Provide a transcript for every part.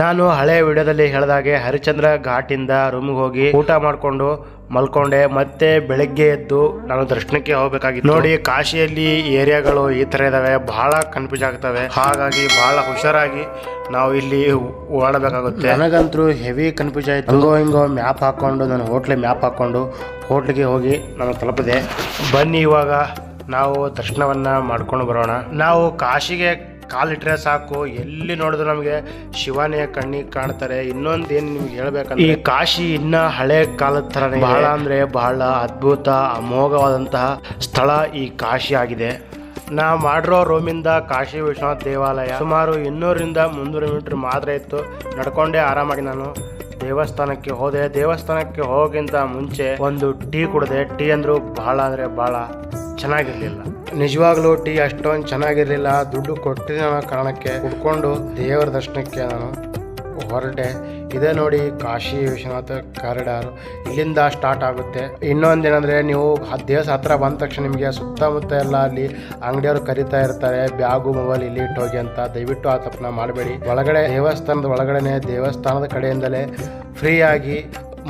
ನಾನು ಹಳೆ ವಿಡಿಯೋದಲ್ಲಿ ಹೇಳಿದಾಗೆ ಹರಿಚಂದ್ರ ಘಾಟಿಂದ ರೂಮ್ಗೆ ಹೋಗಿ ಊಟ ಮಾಡ್ಕೊಂಡು ಮಲ್ಕೊಂಡೆ ಮತ್ತೆ ಬೆಳಗ್ಗೆ ಎದ್ದು ನಾನು ದರ್ಶನಕ್ಕೆ ಹೋಗ್ಬೇಕಾಗಿತ್ತು. ನೋಡಿ ಕಾಶಿಯಲ್ಲಿ ಏರಿಯಾಗಳು ಈ ಥರ ಇದಾವೆ ಬಹಳ ಕನ್ಫ್ಯೂಸ್ ಆಗ್ತವೆ. ಹಾಗಾಗಿ ಬಹಳ ಹುಷಾರಾಗಿ ನಾವು ಇಲ್ಲಿ ಓಡಬೇಕಾಗುತ್ತೆ ನನಗಂತೂ ಹೆವಿ ಕನ್ಫ್ಯೂಸ್ ಆಯ್ತು. ಹಂಗೋ ಹಿಂಗೋ ಮ್ಯಾಪ್ ಹಾಕೊಂಡು ನಾನು ಹೋಟ್ಲಿಗೆ ಮ್ಯಾಪ್ ಹಾಕೊಂಡು ಹೋಟ್ಲಿಗೆ ಹೋಗಿ ನಾನು ತಲುಪಿದೆ. ಬನ್ನಿ ಇವಾಗ ನಾವು ದರ್ಶನವನ್ನ ಮಾಡ್ಕೊಂಡು ಬರೋಣ. ನಾವು ಕಾಶಿಗೆ ಕಾಲಿಟ್ರೆ ಸಾಕು. ಎಲ್ಲಿ ನೋಡಿದ್ರು ನಮಗೆ ಶಿವನೇ ಕಣ್ಣಿಗೆ ಕಾಣ್ತಾರೆ. ಇನ್ನೊಂದು ಏನು ನಿಮ್ಗೆ ಹೇಳ್ಬೇಕಂದ್ರೆ ಈ ಕಾಶಿ ಇನ್ನ ಹಳೆ ಕಾಲದ ತರ ಬಹಳ ಅಂದ್ರೆ ಬಹಳ ಅದ್ಭುತ ಅಮೋಘವಾದಂತಹ ಸ್ಥಳ ಈ ಕಾಶಿ ಆಗಿದೆ. ನಾ ಮಾಡಿರೋ ರೂಮಿಂದ ಕಾಶಿ ವಿಶ್ವನಾಥ್ ದೇವಾಲಯ ಸುಮಾರು ಇನ್ನೂರಿಂದ ಮುನ್ನೂರು ಮೀಟರ್ ಮಾತ್ರ ಇತ್ತು. ನಡ್ಕೊಂಡೇ ಆರಾಮಾಗಿ ನಾನು. ದೇವಸ್ಥಾನಕ್ಕೆ ಹೋದೆ. ದೇವಸ್ಥಾನಕ್ಕೆ ಹೋಗಿಂತ ಮುಂಚೆ ಒಂದು ಟೀ ಕುಡಿದೆ. ಟೀ ಅಂದ್ರು ಬಹಳ ಅಂದ್ರೆ ಬಹಳ ಚೆನ್ನಾಗಿರ್ಲಿಲ್ಲ. ನಿಜವಾಗ್ಲೂ ಟೀ ಅಷ್ಟೊಂದು ಚೆನ್ನಾಗಿರಲಿಲ್ಲ. ದುಡ್ಡು ಕೊಟ್ಟಿದ್ದ ಕಾರಣಕ್ಕೆ ಕುಡ್ಕೊಂಡು ದೇವರ ದರ್ಶನಕ್ಕೆ ನಾನು ಹೊರಟೆ. ಇದೇ ನೋಡಿ ಕಾಶಿ, ವಿಶ್ವನಾಥ ಕಾರಿಡಾರ್ ಇಲ್ಲಿಂದ ಸ್ಟಾರ್ಟ್ ಆಗುತ್ತೆ. ಇನ್ನೊಂದೇನಂದ್ರೆ ನೀವು ದೇವಸ ಹತ್ರ ಬಂದ ತಕ್ಷಣ ನಿಮಗೆ ಸುತ್ತಮುತ್ತ ಎಲ್ಲ ಅಲ್ಲಿ ಅಂಗಡಿಯವರು ಕರಿತಾ ಇರ್ತಾರೆ, ಬ್ಯಾಗು, ಮೊಬೈಲ್ ಇಲ್ಲಿ ಇಟ್ಟೋಗಿ ಅಂತ. ದಯವಿಟ್ಟು ಆ ತಪ್ಪನ್ನ ಮಾಡಬೇಡಿ. ಒಳಗಡೆ ದೇವಸ್ಥಾನದ ಒಳಗಡೆನೆ ದೇವಸ್ಥಾನದ ಕಡೆಯಿಂದಲೇ ಫ್ರೀಯಾಗಿ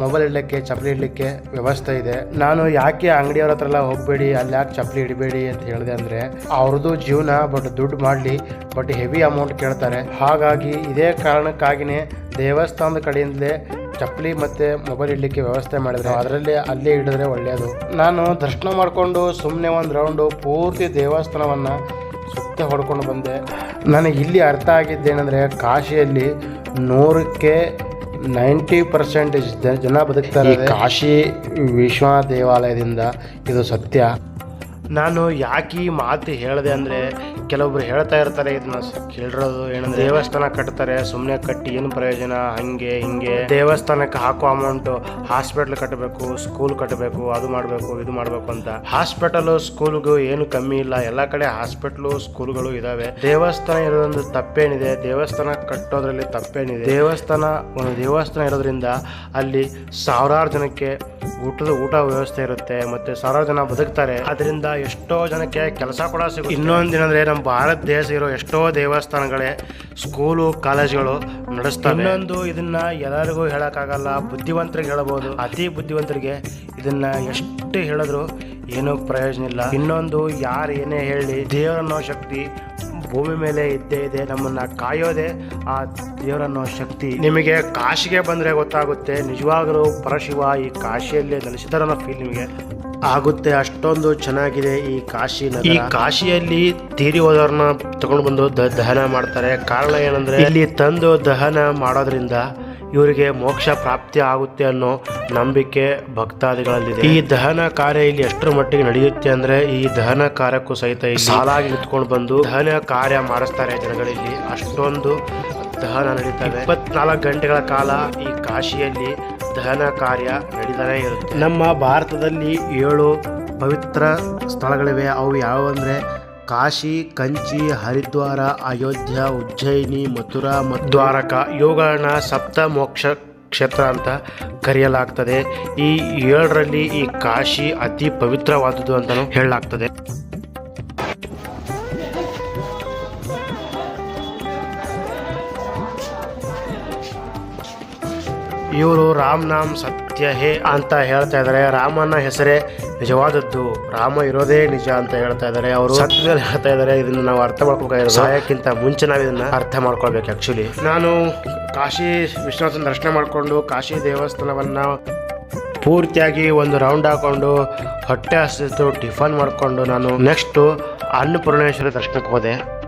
ಮೊಬೈಲ್ ಇಡಲಿಕ್ಕೆ, ಚಪ್ಪಲಿ ಇಡಲಿಕ್ಕೆ ವ್ಯವಸ್ಥೆ ಇದೆ. ನಾನು ಯಾಕೆ ಅಂಗಡಿಯವ್ರ ಹತ್ರ ಎಲ್ಲ ಹೋಗಬೇಡಿ, ಅಲ್ಲಿ ಯಾಕೆ ಚಪ್ಪಲಿ ಇಡಬೇಡಿ ಅಂತ ಹೇಳಿದೆ ಅಂದರೆ, ಅವ್ರದ್ದು ಜೀವನ ಬಟ್ ದುಡ್ಡು ಮಾಡಲಿ, ಬಟ್ ಹೆವಿ ಅಮೌಂಟ್ ಕೇಳ್ತಾರೆ. ಹಾಗಾಗಿ ಇದೇ ಕಾರಣಕ್ಕಾಗಿನೇ ದೇವಸ್ಥಾನದ ಕಡೆಯಿಂದಲೇ ಚಪ್ಪಲಿ ಮತ್ತು ಮೊಬೈಲ್ ಇಡಲಿಕ್ಕೆ ವ್ಯವಸ್ಥೆ ಮಾಡಿದ್ರು. ಅದರಲ್ಲಿ ಅಲ್ಲೇ ಇಡಿದ್ರೆ ಒಳ್ಳೆಯದು ನಾನು ದರ್ಶನ ಮಾಡಿಕೊಂಡು ಸುಮ್ಮನೆ ಒಂದು ರೌಂಡು ಪೂರ್ತಿ ದೇವಸ್ಥಾನವನ್ನು ಸುತ್ತ ಹೊಡ್ಕೊಂಡು ಬಂದೆ. ನನಗೆ ಇಲ್ಲಿ ಅರ್ಥ ಆಗಿದ್ದೇನೆಂದರೆ, ಕಾಶಿಯಲ್ಲಿ ನೂರಕ್ಕೆ ನೈಂಟಿ ಪರ್ಸೆಂಟ್ ಜನ ಬದುಕ್ತಾರೆ ಕಾಶಿ ವಿಶ್ವನಾಥ ದೇವಾಲಯದಿಂದ ಇದು ಸತ್ಯ. ನಾನು ಯಾಕೆ ಈ ಮಾತು ಹೇಳಿದೆ ಅಂದರೆ ಕೆಲವೊಬ್ರು ಹೇಳ್ತಾ ಇರ್ತಾರೆ, ಇದನ್ನ ಕೇಳಿರೋದು ಏನಂದ್ರೆ ದೇವಸ್ಥಾನ ಕಟ್ತಾರೆ ಸುಮ್ಮನೆ ಕಟ್ಟಿ ಏನು ಪ್ರಯೋಜನ, ಹಂಗೆ, ಹಿಂಗೆ. ದೇವಸ್ಥಾನಕ್ಕೆ ಹಾಕೋ ಅಮೌಂಟು ಹಾಸ್ಪಿಟ್ಲ್ ಕಟ್ಟಬೇಕು ಸ್ಕೂಲ್ ಕಟ್ಟಬೇಕು ಅದು ಮಾಡಬೇಕು, ಇದು ಮಾಡಬೇಕು ಅಂತ. ಹಾಸ್ಪಿಟಲು ಸ್ಕೂಲ್ಗೂ ಏನು ಕಮ್ಮಿ ಇಲ್ಲ, ಎಲ್ಲ ಕಡೆ ಹಾಸ್ಪಿಟ್ಲು ಸ್ಕೂಲ್ಗಳು ಇದಾವೆ. ದೇವಸ್ಥಾನ ಇರೋದೊಂದು ತಪ್ಪೇನಿದೆ, ದೇವಸ್ಥಾನ ಕಟ್ಟೋದ್ರಲ್ಲಿ ತಪ್ಪೇನಿದೆ. ದೇವಸ್ಥಾನ, ಒಂದು ದೇವಸ್ಥಾನ ಇರೋದ್ರಿಂದ ಅಲ್ಲಿ ಸಾವಿರಾರು ಜನಕ್ಕೆ ಊಟದ, ಊಟ ವ್ಯವಸ್ಥೆ ಇರುತ್ತೆ, ಮತ್ತೆ ಸಾವಿರಾರು ಜನ ಬದುಕ್ತಾರೆ. ಅದರಿಂದ ಎಷ್ಟೋ ಜನಕ್ಕೆ ಕೆಲಸ ಕೂಡ ಸಿಗುತ್ತೆ. ಏನಂದರೆ ನಮ್ಮ ಭಾರತ ದೇಶ ಇರೋ ಎಷ್ಟೋ ದೇವಸ್ಥಾನಗಳೇ ಸ್ಕೂಲು ಕಾಲೇಜುಗಳು ನಡೆಸ್ತಾರೆ ಇನ್ನೊಂದು ಇದನ್ನ ಎಲ್ಲರಿಗೂ ಹೇಳೋಕ್ಕಾಗಲ್ಲ ಬುದ್ಧಿವಂತರಿಗೆ ಹೇಳಬಹುದು ಅತಿ ಬುದ್ಧಿವಂತರಿಗೆ ಇದನ್ನ ಎಷ್ಟು ಹೇಳಿದ್ರು ಏನೂ ಪ್ರಯೋಜನ ಇಲ್ಲ. ಇನ್ನೊಂದು ಯಾರು ಏನೇ ಹೇಳಿ ದೇವರನ್ನೋ ಶಕ್ತಿ ಭೂಮಿ ಮೇಲೆ ಇದ್ದೇ ಇದೆ ನಮ್ಮನ್ನ ಕಾಯೋದೆ ಆ ದೇವರನ್ನೋ ಶಕ್ತಿ. ನಿಮಗೆ ಕಾಶಿಗೆ ಬಂದ್ರೆ ಗೊತ್ತಾಗುತ್ತೆ ನಿಜವಾಗಲೂ ಪರಶಿವ ಈ ಕಾಶಿಯಲ್ಲಿ ನೆಲೆಸಿದಾರನ್ನೋ ಫೀಲ್ ನಿಮಗೆ. ಆಗುತ್ತೆ. ಅಷ್ಟೊಂದು ಚೆನ್ನಾಗಿದೆ ಈ ಕಾಶಿ. ಈ ಕಾಶಿಯಲ್ಲಿ ತೀರಿ ಹೋದವ್ರನ್ನ ತಗೊಂಡು ಬಂದು ದಹನ ಮಾಡ್ತಾರೆ. ಕಾರಣ ಏನಂದ್ರೆ ಇಲ್ಲಿ ತಂದು ದಹನ ಮಾಡೋದ್ರಿಂದ ಇವರಿಗೆ ಮೋಕ್ಷ ಪ್ರಾಪ್ತಿ ಆಗುತ್ತೆ ಅನ್ನೋ ನಂಬಿಕೆ ಭಕ್ತಾದಿಗಳಲ್ಲಿದೆ. ಈ ದಹನ ಕಾರ್ಯ ಇಲ್ಲಿ ಎಷ್ಟರ ಮಟ್ಟಿಗೆ ನಡೆಯುತ್ತೆ ಅಂದ್ರೆ ಈ ದಹನ ಕಾರ್ಯಕ್ಕೂ ಸಹಿತ ಸಾಲಾಗಿ ನಿಂತ್ಕೊಂಡು ಬಂದು ದಹನ ಕಾರ್ಯ ಮಾಡಿಸ್ತಾರೆ ಜನಗಳಲ್ಲಿ ಅಷ್ಟೊಂದು ದಹನ ನಡೀತಾರೆ ಇಪ್ಪತ್ನಾಲ್ಕು ಗಂಟೆಗಳ ಕಾಲ ಈ ಕಾಶಿಯಲ್ಲಿ ದಹನ ಕಾರ್ಯ ನಡೀತಾನೆ ಇರುತ್ತೆ. ನಮ್ಮ ಭಾರತದಲ್ಲಿ ಏಳು ಪವಿತ್ರ ಸ್ಥಳಗಳಿವೆ. ಅವು ಯಾವುವು ಅಂದ್ರೆ ಕಾಶಿ ಕಂಚಿ ಹರಿದ್ವಾರ ಅಯೋಧ್ಯ ಉಜ್ಜಯಿನಿ ಮಥುರಾ ಮತ್ತು ದ್ವಾರಕ. ಇವುಗಳನ್ನ ಸಪ್ತ ಮೋಕ್ಷ ಕ್ಷೇತ್ರ ಅಂತ ಕರೆಯಲಾಗ್ತದೆ. ಈ ಏಳರಲ್ಲಿ ಈ ಕಾಶಿ ಅತಿ ಪವಿತ್ರವಾದದ್ದು ಅಂತಲೂ ಹೇಳಲಾಗ್ತದೆ. ಇವರು ರಾಮ್ ನಾಮ್ ಸತ್ಯ ಹೇ ಅಂತ ಹೇಳ್ತಾ ಇದ್ದಾರೆ. ರಾಮನ ಹೆಸರೇ ನಿಜವಾದದ್ದು. ರಾಮ ಇರೋದೇ ನಿಜ ಅಂತ ಹೇಳ್ತಾ ಇದ್ದಾರೆ. ಅವರು ಸತ್ಯದಲ್ಲಿ ಹೇಳ್ತಾ ಇದ್ದಾರೆ. ಇದನ್ನ ನಾವು ಅರ್ಥ ಮಾಡ್ಕೋಬೇಕಾಗಿರೋ ಸಹಾಯಕ್ಕಿಂತ ಮುಂಚೆ ನಾವು ಇದನ್ನ ಅರ್ಥ ಮಾಡ್ಕೊಳ್ಬೇಕು ಆಕ್ಚುಲಿ ನಾನು ಕಾಶಿ ವಿಶ್ವನಾಥನ ದರ್ಶನ ಮಾಡಿಕೊಂಡು ಕಾಶಿ ದೇವಸ್ಥಾನವನ್ನ ಪೂರ್ತಿಯಾಗಿ ಒಂದು ರೌಂಡ್ ಹಾಕೊಂಡು ಹೊಟ್ಟೆ ಹಸಿದು ಟಿಫನ್ ಮಾಡಿಕೊಂಡು ನಾನು ನೆಕ್ಸ್ಟು ಅನ್ನಪೂರ್ಣೇಶ್ವರಿ ದರ್ಶನಕ್ಕೆ ಹೋದೆ.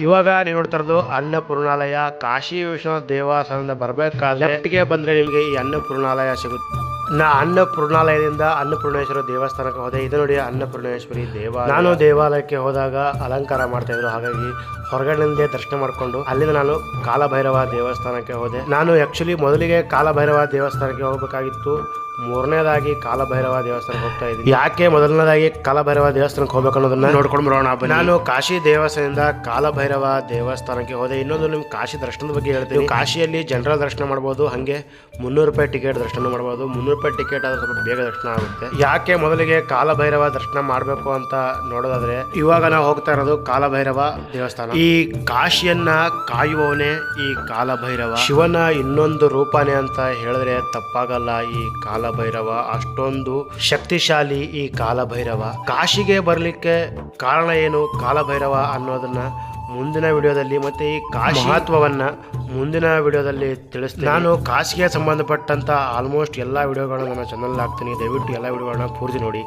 ಇವಾಗ ನೀವು ನೋಡ್ತಾ ಇರೋದು ಅನ್ನಪೂರ್ಣಾಲಯ. ಕಾಶಿ ವಿಶ್ವನಾಥ ದೇವಸ್ಥಾನದಿಂದ ಬರಬೇಕಾದ್ರೆ ಲೆಫ್ಟ್ಗೆ ಬಂದ್ರೆ ನಿಮಗೆ ಈ ಅನ್ನಪೂರ್ಣಾಲಯ ಸಿಗುತ್ತೆ. ನಾ ಅನ್ನಪೂರ್ಣಾಲಯದಿಂದ ಅನ್ನಪೂರ್ಣೇಶ್ವರ ದೇವಸ್ಥಾನಕ್ಕೆ ಹೋದೆ. ಇದು ನೋಡಿ ಅನ್ನಪೂರ್ಣೇಶ್ವರಿ ದೇವಾಲಯ. ನಾನು ದೇವಾಲಯಕ್ಕೆ ಹೋದಾಗ ಅಲಂಕಾರ ಮಾಡ್ತಾ ಇದ್ರು. ಹಾಗಾಗಿ ಹೊರಗಡೆಯಿಂದೇ ದರ್ಶನ ಮಾಡಿಕೊಂಡು ಅಲ್ಲಿಂದ ನಾನು ಕಾಲಭೈರವ ದೇವಸ್ಥಾನಕ್ಕೆ ಹೋದೆ. ನಾನು ಆ್ಯಕ್ಚುಲಿ ಮೊದಲಿಗೆ ಕಾಲಭೈರವ ದೇವಸ್ಥಾನಕ್ಕೆ ಹೋಗಬೇಕಾಗಿತ್ತು. ಮೂರನೇದಾಗಿ ಕಾಲಭೈರವ ದೇವಸ್ಥಾನಕ್ಕೆ ಹೋಗ್ತಾ ಇದ್ದೀನಿ. ಯಾಕೆ ಮೊದಲನೇದಾಗಿ ಕಾಲಭೈರವ ದೇವಸ್ಥಾನಕ್ಕೆ ಹೋಗ್ಬೇಕು ಅನ್ನೋದನ್ನ ನೋಡ್ಕೊಂಡು ಬರೋಣ. ನಾನು ಕಾಶಿ ದೇವಸ್ಥಾನದಿಂದ ಕಾಲಭೈರವ ದೇವಸ್ಥಾನಕ್ಕೆ ಹೋದೆ. ಇನ್ನೊಂದು ನಿಮ್ಗೆ ಕಾಶಿ ದರ್ಶನದ ಬಗ್ಗೆ ಹೇಳ್ತೀನಿ. ಕಾಶಿಯಲ್ಲಿ ಜನರಲ್ ದರ್ಶನ ಮಾಡ್ಬೋದು. ಹಾಗೆ ಮುನ್ನೂರು ರೂಪಾಯಿ ಟಿಕೆಟ್ ದರ್ಶನ ಮಾಡ್ಬೋದು. ಮುನ್ನೂರು ರೂಪಾಯಿ ಟಿಕೆಟ್ ಆದ್ರೆ ಸ್ವಲ್ಪ ಬೇಗ ದರ್ಶನ ಆಗುತ್ತೆ. ಯಾಕೆ ಮೊದಲಿಗೆ ಕಾಲಭೈರವ ದರ್ಶನ ಮಾಡಬೇಕು ಅಂತ ನೋಡೋದಾದ್ರೆ, ಇವಾಗ ನಾವು ಹೋಗ್ತಾ ಇರೋದು ಕಾಲಭೈರವ ದೇವಸ್ಥಾನ. ಈ ಕಾಶಿಯನ್ನ ಕಾಯುವವನೇ ಈ ಕಾಲಭೈರವ. ಶಿವನ ಇನ್ನೊಂದು ರೂಪನೇ ಅಂತ ಹೇಳಿದ್ರೆ ತಪ್ಪಾಗಲ್ಲ ಈ ಕಾಲಭೈರವ. ಅಷ್ಟೊಂದು ಶಕ್ತಿಶಾಲಿ ಈ ಕಾಲಭೈರವ. ಕಾಶಿಗೆ ಬರಲಿಕ್ಕೆ ಕಾರಣ ಏನು ಕಾಲಭೈರವ ಅನ್ನೋದನ್ನ ಮುಂದಿನ ವಿಡಿಯೋದಲ್ಲಿ ಮತ್ತೆ ಈ ಕಾಶಿ ಮಹತ್ವವನ್ನು ಮುಂದಿನ ವಿಡಿಯೋದಲ್ಲಿ ತಿಳಿಸ್ತೀನಿ. ನಾನು ಕಾಶಿಗೆ ಸಂಬಂಧಪಟ್ಟಂತ ಆಲ್ಮೋಸ್ಟ್ ಎಲ್ಲ ವಿಡಿಯೋಗಳನ್ನ ನನ್ನ ಚಾನಲ್ ಹಾಕ್ತೀನಿ. ದಯವಿಟ್ಟು ಎಲ್ಲ ವಿಡಿಯೋಗಳನ್ನ ಪೂರ್ತಿ ನೋಡಿ.